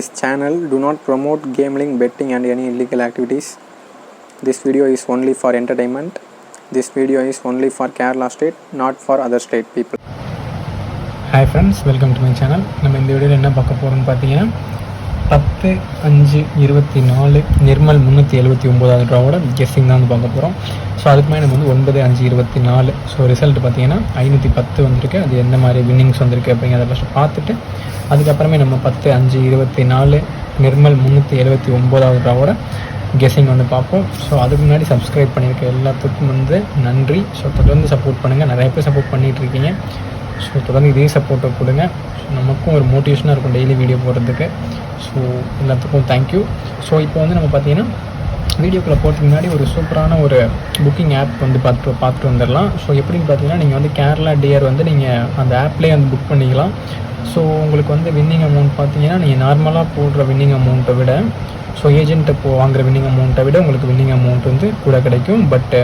This channel do not promote gambling, betting and any illegal activities. This video is only for entertainment. This video is only for Kerala state, not for other state people. Hi friends welcome to my channel நம்ம இந்த வீடியோவில் என்ன பார்க்க போகிறோம்னு பார்த்தீங்கன்னா பத்து அஞ்சு இருபத்தி நாலு நிர்மல் முந்நூற்றி எழுபத்தி ஒம்போதாவது ட்ராவோட கெஸ்ஸிங் தான் வந்து பார்க்க போகிறோம் ஸோ அதுக்கு எனக்கு வந்து ஒன்பது அஞ்சு இருபத்தி நாலு ஸோ ரிசல்ட் பார்த்தீங்கன்னா ஐநூற்றி பத்து வந்திருக்கு. அது எந்த மாதிரி வின்னிங்ஸ் வந்திருக்கு அப்படிங்கிறத ஃபஸ்ட்டு பார்த்துட்டு அதுக்கப்புறமே நம்ம பத்து அஞ்சு இருபத்தி நாலு நிர்மல் முந்நூற்றி எழுபத்தி ஒம்போதாவது ட்ராவோட கெஸ்ஸிங் வந்து பார்ப்போம். ஸோ அதுக்கு முன்னாடி சப்ஸ்கிரைப் பண்ணியிருக்க எல்லாத்துக்கும் வந்து நன்றி. ஸோ தொடர்ந்து சப்போர்ட் பண்ணுங்கள் நிறைய பேர் சப்போர்ட் பண்ணிகிட்ருக்கீங்க ஸோ ஸோ தொடர்ந்து இதே சப்போர்ட்டை கொடுங்க. ஸோ நமக்கும் ஒரு மோட்டிவேஷனாக இருக்கும் டெய்லி வீடியோ போடுறதுக்கு. ஸோ எல்லாத்துக்கும் தேங்க்யூ ஸோ இப்போ வந்து நம்ம பார்த்தீங்கன்னா வீடியோக்குள்ளே போகிறதுக்கு முன்னாடி ஒரு சூப்பரான ஒரு புக்கிங் ஆப் வந்து பார்த்து பார்த்துட்டு வந்துடலாம். ஸோ எப்படின்னு பார்த்தீங்கன்னா நீங்கள் வந்து கேரளா டியர் வந்து நீங்கள் அந்த ஆப்லேயே வந்து புக் பண்ணிக்கலாம். ஸோ உங்களுக்கு வந்து வின்னிங் அமௌண்ட் பார்த்தீங்கன்னா நீங்கள் நார்மலாக போடுற வின்னிங் அமௌண்ட்டை விட ஸோ ஏஜென்ட்டை போ வாங்குற வின்னிங் அமௌண்ட்டை விட உங்களுக்கு வின்னிங் அமௌண்ட் வந்து கூட கிடைக்கும். பட்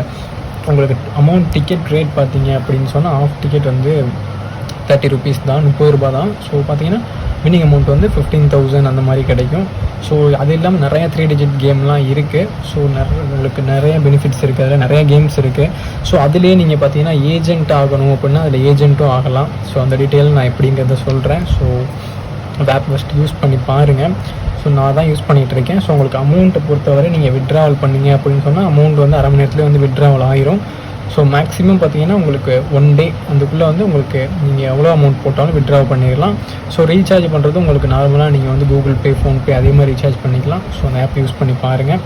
உங்களுக்கு அமௌண்ட் டிக்கெட் ரேட் பார்த்தீங்க அப்படின்னு சொன்னால் ஆஃப் டிக்கெட் வந்து தேர்ட்டி ருபீஸ் தான் முப்பது ரூபா தான். ஸோ பார்த்தீங்கன்னா வின்னிங் அமௌண்ட் வந்து ஃபிஃப்டீன் தௌசண்ட் அந்த மாதிரி கிடைக்கும். ஸோ அது இல்லாமல் நிறையா த்ரீ டிஜிட் கேம்லாம் இருக்குது ஸோ நிறைய உங்களுக்கு நிறைய பெனிஃபிட்ஸ் இருக்குது அதில் நிறையா கேம்ஸ் இருக்குது ஸோ அதுலேயே நீங்கள் பார்த்தீங்கன்னா ஏஜென்ட் ஆகணும் அப்படின்னா அதில் ஏஜென்ட்டும் ஆகலாம். ஸோ அந்த டீட்டெயில் நான் எப்படிங்கிறத சொல்கிறேன் ஸோ அந்த ஆப் ஃபஸ்ட்டு யூஸ் பண்ணி பாருங்கள் ஸோ நான் தான் யூஸ் பண்ணிகிட்டு இருக்கேன். ஸோ உங்களுக்கு அமௌண்ட்டை பொறுத்தவரை நீங்கள் விட்ராவல் பண்ணீங்க அப்படின்னு சொன்னால் அமௌண்ட் வந்து அரை மணி நேரத்துலேயே வந்து விட்ராவல் ஆயிரும். ஸோ மேக்ஸிமம் பார்த்தீங்கன்னா உங்களுக்கு ஒன் டே அதுக்குள்ளே வந்து உங்களுக்கு நீங்கள் எவ்வளோ அமௌண்ட் போட்டாலும் விட்ரா பண்ணிடலாம் ஸோ ரீசார்ஜ் பண்ணுறது உங்களுக்கு நார்மலாக நீங்கள் வந்து கூகுள் பே ஃபோன்பே அதே மாதிரி ரீசார்ஜ் பண்ணிக்கலாம். ஸோ அந்த ஆப் யூஸ் பண்ணி பாருங்கள்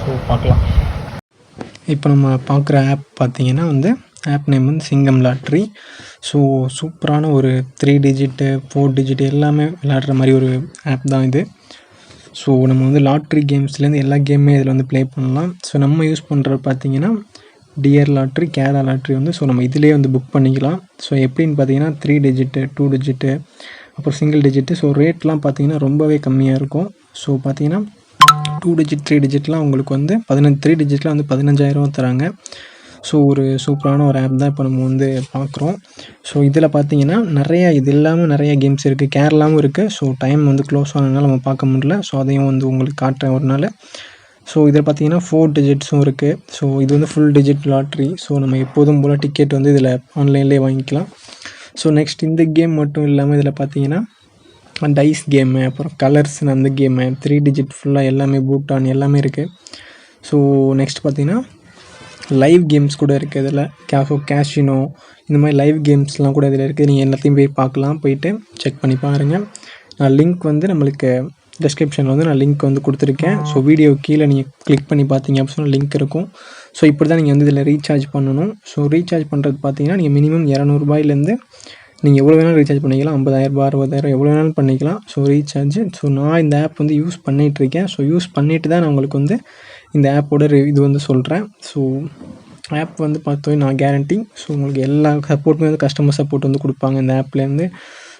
ஸோ பார்க்கலாம். இப்போ நம்ம பார்க்குற ஆப் பார்த்தீங்கன்னா வந்து ஆப் நேம் வந்து சிங்கம் லாட்ரி ஸோ சூப்பரான ஒரு த்ரீ டிஜிட்டு ஃபோர் டிஜிட் எல்லாமே விளையாடுற மாதிரி ஒரு ஆப் தான் இது. ஸோ நம்ம வந்து லாட்ரி கேம்ஸ்லேருந்து எல்லா கேமுமே இதில் வந்து ப்ளே பண்ணலாம். ஸோ நம்ம யூஸ் பண்ணுற பார்த்தீங்கன்னா டிஆர் லாட்ரி கேரா லாட்ரி வந்து ஸோ நம்ம இதிலே வந்து புக் பண்ணிக்கலாம். ஸோ எப்படின்னு பார்த்தீங்கன்னா த்ரீ டிஜிட்டு டூ டிஜிட்டு அப்புறம் சிங்கிள் டிஜிட்டு ஸோ ரேட்லாம் பார்த்தீங்கன்னா ரொம்பவே கம்மியாக இருக்கும். ஸோ பார்த்தீங்கன்னா டூ டிஜிட் த்ரீ டிஜிட்லாம் உங்களுக்கு வந்து பதினஞ்சு த்ரீ டிஜிட்லாம் வந்து பதினஞ்சாயிரம் தராங்க. ஸோ ஒரு சூப்பரான ஒரு ஆப் தான் இப்போ நம்ம வந்து பார்க்குறோம். ஸோ இதில் பார்த்தீங்கன்னா நிறையா இது இல்லாமல் நிறைய கேம்ஸ் இருக்குது கேரளாவும் இருக்குது ஸோ டைம் வந்து க்ளோஸ் ஆனதுனால நம்ம பார்க்க முடியல. ஸோ அதையும் வந்து உங்களுக்கு காட்டுறேன் ஒரு நாள். ஸோ இதில் பார்த்தீங்கன்னா ஃபோர் டிஜிட்ஸும் இருக்குது ஸோ இது வந்து ஃபுல் டிஜிட் லாட்ரி ஸோ நம்ம எப்போதும் போல் டிக்கெட் வந்து இதில் ஆன்லைன்லேயே வாங்கிக்கலாம். ஸோ நெக்ஸ்ட் இந்த கேம் மட்டும் இல்லாமல் இதில் பார்த்தீங்கன்னா டைஸ் கேமு அப்புறம் கலர்ஸ்னு அந்த கேமு த்ரீ டிஜிட் ஃபுல்லாக எல்லாமே பூட்டான் எல்லாமே இருக்குது ஸோ நெக்ஸ்ட் பார்த்தீங்கன்னா லைவ் கேம்ஸ் கூட இருக்குது இதில். கேஃபோ கேஷினோ இந்த மாதிரி லைவ் கேம்ஸ்லாம் கூட இதில் இருக்குது நீங்கள் எல்லாத்தையும் போய் பார்க்கலாம் போயிட்டு செக் பண்ணி பாருங்கள் நான் லிங்க் வந்து நம்மளுக்கு டிஸ்கிரிப்ஷனில் வந்து நான் லிங்க் வந்து கொடுத்துருக்கேன். ஸோ வீடியோ கீழே நீங்கள் கிளிக் பண்ணி பார்த்தீங்க அப்படின்னு சொன்னால் லிங்க் இருக்கும். ஸோ இப்படி தான் நீங்கள் வந்து இதில் ரீசார்ஜ் பண்ணணும். ஸோ ரீசார்ஜ் பண்ணுறது பார்த்தீங்கன்னா நீங்கள் மினிமம் இரநூறுபாயிலேருந்து நீங்கள் எவ்வளோ வேணாலும் ரீசார்ஜ் பண்ணிக்கலாம். ஐம்பதாயிரரூபா அறுபதாயிரம் எவ்வளோ வேணாலும் பண்ணிக்கலாம். ஸோ ரீசார்ஜ் ஸோ நான் இந்த ஆப் வந்து யூஸ் பண்ணிகிட்ருக்கேன் ஸோ யூஸ் பண்ணிவிட்டு தான் நான் உங்களுக்கு வந்து இந்த ஆப்போட இது வந்து சொல்கிறேன் ஸோ ஆப் வந்து பார்த்தோம் நான் கேரண்டி ஸோ உங்களுக்கு எல்லா சப்போர்ட்டுமே வந்து கஸ்டமர் சப்போர்ட் வந்து கொடுப்பாங்க இந்த ஆப்லேருந்து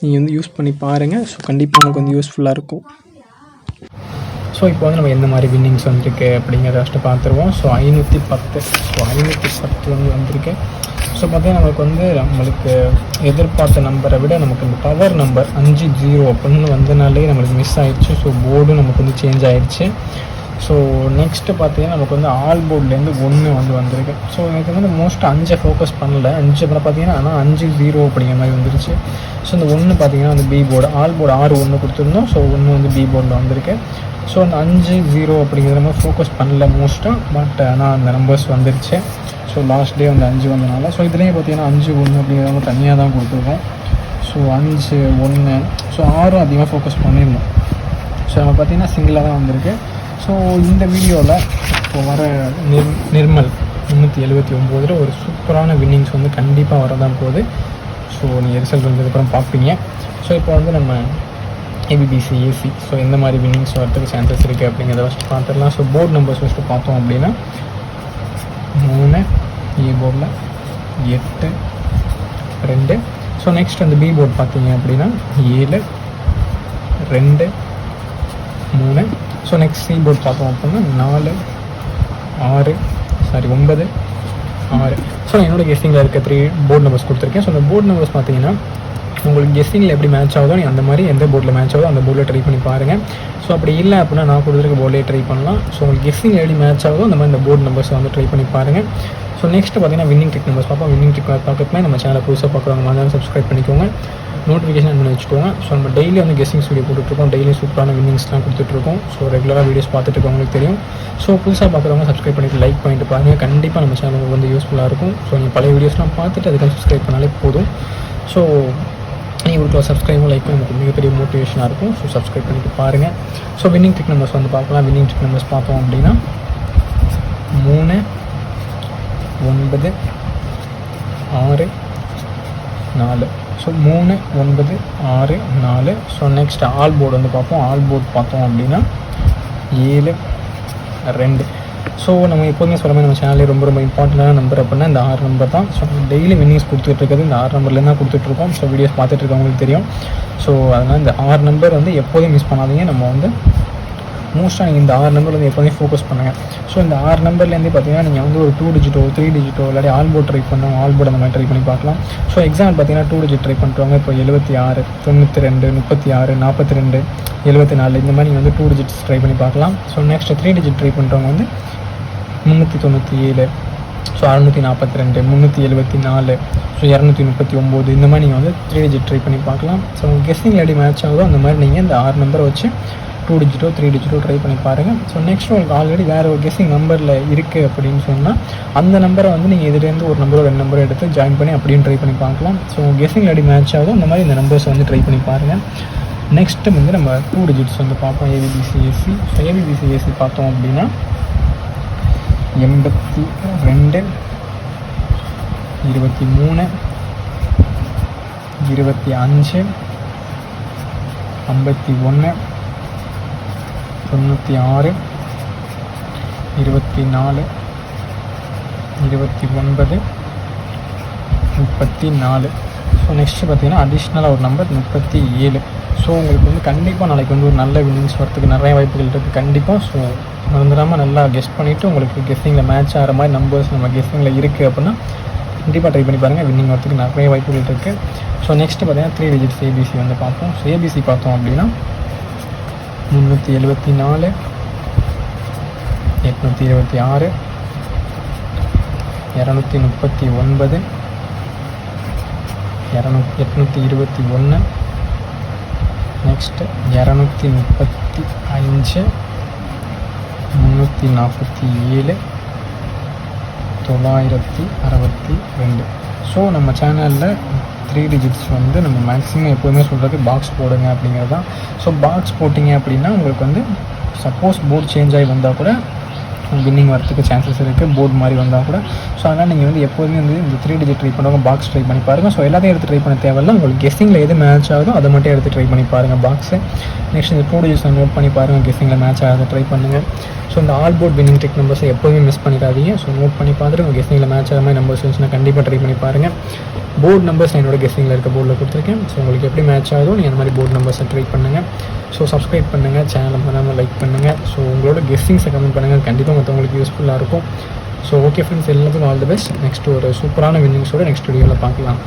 நீங்கள் வந்து யூஸ் பண்ணி பாருங்கள் ஸோ கண்டிப்பாக உங்களுக்கு வந்து யூஸ்ஃபுல்லாக இருக்கும். ஸோ இப்போ வந்து நம்ம எந்த மாதிரி வின்னிங்ஸ் வந்திருக்கு அப்படிங்கிறத ஃபஸ்ட்டு பார்த்துருவோம். ஸோ ஐநூற்றி பத்து. ஸோ ஐநூற்றி பத்து வந்து வந்திருக்கு. ஸோ பார்த்தீங்கன்னா நமக்கு வந்து நம்மளுக்கு எதிர்பார்த்த நம்பரை விட நமக்கு இந்த பவர் நம்பர் அஞ்சு ஜீரோ அப்படின்னு வந்தனாலே நம்மளுக்கு மிஸ் ஆயிடுச்சு. ஸோ போர்டும் நமக்கு வந்து சேஞ்ச் ஆயிடுச்சு. ஸோ நெக்ஸ்ட்டு பார்த்தீங்கன்னா நமக்கு வந்து ஆல் போர்ட்லேருந்து ஒன்று வந்து வந்திருக்கு. ஸோ எனக்கு வந்து மோஸ்ட் அஞ்சை ஃபோக்கஸ் பண்ணல. அஞ்சு அப்புறம் பார்த்தீங்கன்னா ஆனால் அஞ்சு ஜீரோ அப்படிங்கிற மாதிரி வந்துருச்சு. ஸோ இந்த ஒன்று பார்த்தீங்கன்னா வந்து பி போர்டு ஆல் போர்டு ஆறு ஒன்று கொடுத்துருந்தோம். ஸோ ஒன்று வந்து பி போர்டில் வந்திருக்கு. ஸோ அந்த அஞ்சு ஜீரோ அப்படிங்கிற மாதிரி ஃபோக்கஸ் பண்ணல மோஸ்ட்டாக பட் ஆனால் அந்த நம்பர்ஸ் வந்துருச்சு. ஸோ லாஸ்ட் டே வந்து அஞ்சு வந்தனால. ஸோ இதுலேயும் பார்த்தீங்கன்னா அஞ்சு ஒன்று அப்படிங்கிற மாதிரி தனியாக தான் கொடுத்துருக்கோம். ஸோ அஞ்சு ஒன்று ஸோ ஆறும் அதிகமாக ஃபோக்கஸ் பண்ணியிருந்தோம் ஸோ நம்ம பார்த்தீங்கன்னா சிங்கிளாக தான் வந்திருக்கு. ஸோ இந்த வீடியோவில் இப்போ வர நிர் நிர்மல் முந்நூற்றி எழுபத்தி ஒம்போதில் ஒரு சூப்பரான வின்னிங்ஸ் வந்து கண்டிப்பாக வரதான் போகுது. ஸோ நீங்கள் ரிசல்ட் வந்ததுக்கப்புறம் பார்ப்பீங்க ஸோ இப்போ வந்து நம்ம ஏபிபிசி ஏசி ஸோ எந்த மாதிரி வின்னிங்ஸ் வரதுக்கு சான்சஸ் இருக்குது அப்படிங்கிறத ஃபஸ்ட்டு பார்த்துடலாம் ஸோ போர்டு நம்பர்ஸ் ஃபஸ்ட்டு பார்த்தோம் அப்படின்னா மூணு ஏ போர்டில் எட்டு ரெண்டு. ஸோ நெக்ஸ்ட் அந்த பி போர்டு பார்த்தீங்க அப்படின்னா ஏழு ரெண்டு மூணு. ஸோ நெக்ஸ்ட் சி போர்ட் பார்த்தோம் அப்படின்னா நாலு ஆறு சாரி ஒன்பது ஆறு. ஸோ என்னோட கெஸ்டிங்கில் இருக்க த்ரீ போர்டு நம்பர்ஸ் கொடுத்துருக்கேன். ஸோ அந்த போர்டு நம்பர்ஸ் பார்த்தீங்கன்னா உங்களுக்கு கெஸ்ஸிங்கில் எப்படி மேட்ச் ஆகுதோ நீ அந்த மாதிரி எந்த போர்டில் மேட்ச் ஆகுதோ அந்த போர்டில் ட்ரை பண்ணி பாருங்கள் ஸோ அப்படி இல்லை அப்படின்னா நான் கொடுத்துருக்க போர்டிலே ட்ரை பண்ணலாம். ஸோ உங்களுக்கு கெஸ்ஸிங் எப்படி மேட்ச் ஆகுதோ அந்த மாதிரி இந்த போர்டு நம்பர்ஸ் வந்து ட்ரை பண்ணி பாருங்கள் ஸோ நெக்ஸ்ட் பார்த்தீங்கன்னா வின்னிங் ட்ரிக் நம்பர்ஸ் பார்ப்போம் வின்னிங் ட்ரிக் பார்க்கறதுமே நம்ம சேனலை புதுசாக பார்க்குறவங்க மாதிரி சப்ஸ்கிரைப் பண்ணிக்கோங்க. நோட்டிஃபிகேஷன் பண்ணி வச்சுக்கோங்க. ஸோ நம்ம டெய்லி வந்து கெஸ்ஸிங் வீடியோ போட்டுட்ருக்கோம். டெய்லி சூப்பரான வின்னிங்ஸ்லாம் கொடுத்துட்ருக்கோம். ஸோ ரெகுலராக வீடியோஸ் பார்த்துட்டு இருக்கவங்களுக்கு தெரியும். ஸோ புதுசாக பார்க்குறவங்க சப்ஸ்கிரைப் பண்ணிட்டு லைக் பண்ணிட்டு பாருங்கள் கண்டிப்பாக நம்ம சேனலுக்கு வந்து யூஸ்ஃபுல்லாக இருக்கும். ஸோ நீங்கள் பழைய வீடியோஸ்லாம் பார்த்துட்டு அதுக்கு சப்ஸ்கிரைப் பண்ணாலே போதும். ஸோ நீங்கள் உங்களுக்கு சப்ஸ்கிரைபும் லைக் நமக்கு மிகப்பெரிய மோட்டிவேஷனாக இருக்கும். ஸோ சப்ஸ்கிரைப் பண்ணிட்டு பாருங்கள் ஸோ வின்னிங் ட்ரிக் நம்பர்ஸ் வந்து பார்க்கலாம். வின்னிங் ட்ரிக் நம்பர்ஸ் பார்த்தோம் அப்படின்னா மூணு ஒன்பது ஆறு நாலு. ஸோ மூணு ஒன்பது ஆறு நாலு. ஸோ நெக்ஸ்ட் ஆல் போர்டு வந்து பார்ப்போம். ஆல் போர்டு பார்த்தோம் அப்படின்னா ஏழு ரெண்டு. ஸோ நம்ம எப்போதுமே சொல்ல மாதிரி நம்ம சேனலே ரொம்ப ரொம்ப இம்பார்ட்டண்டான நம்பர் அப்படின்னா இந்த ஆறு நம்பர் தான். ஸோ டெய்லி வின்னிங்ஸ் கொடுத்துட்டு இருக்கிறது இந்த ஆறு நம்பர்லேருந்து தான் கொடுத்துட்ருக்கோம் ஸோ வீடியோஸ் பார்த்துட்டு இருக்கவங்களுக்கு தெரியும். ஸோ அதனால் இந்த ஆறு நம்பர் வந்து எப்போதும் மிஸ் பண்ணாதீங்க. நம்ம வந்து மோஸ்ட்டாக நீங்கள் இந்த ஆறு நம்பர் வந்து எப்போதுமே ஃபோக்கஸ் பண்ணுங்கள் ஸோ இந்த ஆறு நம்பர்லேருந்து பார்த்தீங்கன்னா நீங்கள் வந்து ஒரு டூ டிஜிட்டோ த்ரீ டிஜிட்டோ இல்லாட்டி ஆல் போர்ட் ட்ரை பண்ணோம் ஆல் போர்ட் அந்த மாதிரி ட்ரை பண்ணி பார்க்கலாம். ஸோ எக்ஸாம்பிள் பார்த்தீங்கன்னா டூ டிஜிட் ட்ரை பண்ணுறவங்க இப்போ எழுபத்தி ஆறு தொண்ணூற்றி ரெண்டு முப்பத்தி ஆறு நாற்பத்தி ரெண்டு எழுபத்தி நாலு இந்த மாதிரி நீங்கள் வந்து டூ டிஜிட்ஸ் ட்ரை பண்ணி பார்க்கலாம். So next three digit try பண்ணுறவங்க வந்து முந்நூற்றி தொண்ணூற்றி ஏழு. ஸோ அறநூற்றி நாற்பத்தி ரெண்டு முந்நூற்றி எழுபத்தி நாலு ஸோ இரநூத்தி முப்பத்தி ஒம்பது. இந்த மாதிரி நீங்கள் வந்து த்ரீ டிஜிட் ட்ரை பண்ணி பார்க்கலாம். ஸோ கெஸ்ஸிங் எப்படி மேட்ச் ஆகுதோ அந்த மாதிரி நீங்கள் இந்த ஆறு நம்பரை வச்சு டூ டிஜிட்டோ த்ரீ டிஜிட்டோ ட்ரை பண்ணி பாருங்கள் ஸோ நெக்ஸ்ட் உங்களுக்கு ஆல்ரெடி வேறு ஒரு கெஸ்ஸிங் நம்பரில் இருக்குது அப்படின்னு சொன்னால் அந்த நம்பரை வந்து நீங்கள் இதுலேருந்து ஒரு நம்பரோ ரெண்டு நம்பரோ எடுத்து ஜாயின் பண்ணி அப்படியும் ட்ரை பண்ணி பார்க்கலாம். ஸோ கெஸ்ஸிங் எப்படி மேட்ச் ஆகுதோ அந்த மாதிரி இந்த நம்பர்ஸ் வந்து ட்ரை பண்ணி பாருங்கள் நெக்ஸ்ட்டு வந்து நம்ம டூ டிஜிட்ஸ் வந்து பார்ப்போம். ஏபிபிசிஎஸ்சி ஸோ ஏபிபிசிஎஸ்சி பார்த்தோம் அப்படின்னா எண்பத்தி ரெண்டு இருபத்தி மூணு இருபத்தி அஞ்சு ஐம்பத்தி ஒன்று தொண்ணூற்றி ஆறு இருபத்தி நாலு இருபத்தி ஒன்பது முப்பத்தி நாலு. ஸோ நெக்ஸ்ட்டு பார்த்தீங்கன்னா அடிஷ்னலாக ஒரு நம்பர் முப்பத்தி ஏழு. ஸோ உங்களுக்கு வந்து கண்டிப்பாக நாளைக்கு வந்து ஒரு நல்ல வின்னிங்ஸ் வரத்துக்கு நிறைய வாய்ப்புகள் இருக்குது கண்டிப்பாக ஸோ மறந்துடாமல் நல்லா கெஸ்ட் பண்ணிவிட்டு உங்களுக்கு கெஸ்ஸிங்கில் மேட்ச் ஆகிற மாதிரி நம்பர்ஸ் நம்ம கெஸ்ஸிங்கில் இருக்குது அப்படின்னா கண்டிப்பாக ட்ரை பண்ணி பாருங்கள் வின்னிங் வரத்துக்கு நிறைய வாய்ப்புகள் இருக்குது ஸோ நெக்ஸ்ட்டு பார்த்தீங்கன்னா த்ரீ டிஜிட்ஸ் ஏபிசி வந்து பார்ப்போம். ஸோ ஏபிசி பார்த்தோம் அப்படின்னா முந்நூற்றி எழுபத்தி நாலு எட்நூற்றி இருபத்தி ஆறு இரநூத்தி முப்பத்தி ஒன்பது இரநூ எட்நூற்றி இருபத்தி ஒன்று நெக்ஸ்ட்டு இரநூத்தி முப்பத்தி அஞ்சு முந்நூற்றி நாற்பத்தி ஏழு தொள்ளாயிரத்தி அறுபத்தி ரெண்டு. ஸோ நம்ம சேனலில் த்ரீ டிஜிட்ஸ் வந்து நம்ம மேக்ஸிமம் எப்போதுமே சொல்கிறது பாக்ஸ் போடுங்க அப்படிங்கிறது தான் ஸோ பாக்ஸ் போட்டிங்க அப்படின்னா உங்களுக்கு வந்து சப்போஸ் போர்டு சேஞ்ச் ஆகி வந்தால் கூட வின்னிங் வரத்துக்கு சான்சஸ் இருக்குது போர்டு மாதிரி வந்தால் கூட. ஸோ அதனால் நீங்கள் வந்து எப்போதுமே வந்து இந்த த்ரீ டிஜிட் ட்ரை பண்ணுவாங்க பாக்ஸ் ட்ரை பண்ணி பாருங்கள் ஸோ எல்லாத்தையும் எடுத்து ட்ரை பண்ண தேவையில்ல. உங்களுக்கு கெஸ்ஸிங்கில் எது மேட்ச் ஆகுதோ அதை மட்டும் எடுத்து ட்ரை பண்ணி பாருங்கள் பாக்ஸு நெக்ஸ்ட் இந்த டூ டிஜிட்ஸ் நோட் பண்ணி பாருங்கள் கெஸ்ஸிங்கில் மேட்ச் ஆகாத ட்ரை பண்ணுங்கள் ஸோ இந்த ஆல் போர்ட் வின்னிங் டெக் நம்பர்ஸை எப்போதுமே மிஸ் பண்ணிடாதீங்க. ஸோ நோட் பண்ணி பார்த்துட்டு உங்கள் கெஸ்ஸிங்கில் மேட்ச் ஆகிற மாதிரி நம்பர்ஸ் இருந்துச்சுன்னா கண்டிப்பாக ட்ரை பண்ணி பாருங்கள் போர்டு நம்பர்ஸ் என்னோட கெஸ்ஸிங்கில் இருக்க போர்டில் கொடுத்துருக்கேன். ஸோ உங்களுக்கு எப்படி மேட்ச் ஆகுதோ நீங்கள் அந்த மாதிரி போர்டு நம்பர்ஸை ட்ரை பண்ணுங்கள் ஸோ சப்ஸ்கிரைப் பண்ணுங்கள் சேனலை பண்ணாமல் லைக் பண்ணுங்கள் ஸோ உங்களோட கெஸ்டிங்ஸை கமெண்ட் பண்ணுங்கள் கண்டிப்பாக மற்றவங்களுக்கு யூஸ்ஃபுல்லாக இருக்கும். ஸோ ஓகே ஃப்ரெண்ட்ஸ் எல்லாத்துக்கும் ஆல் தி பெஸ்ட் நெக்ஸ்ட் ஒரு சூப்பரான வின்னிங்ஸோட நெக்ஸ்ட் வீடியோவில் பார்க்கலாம்.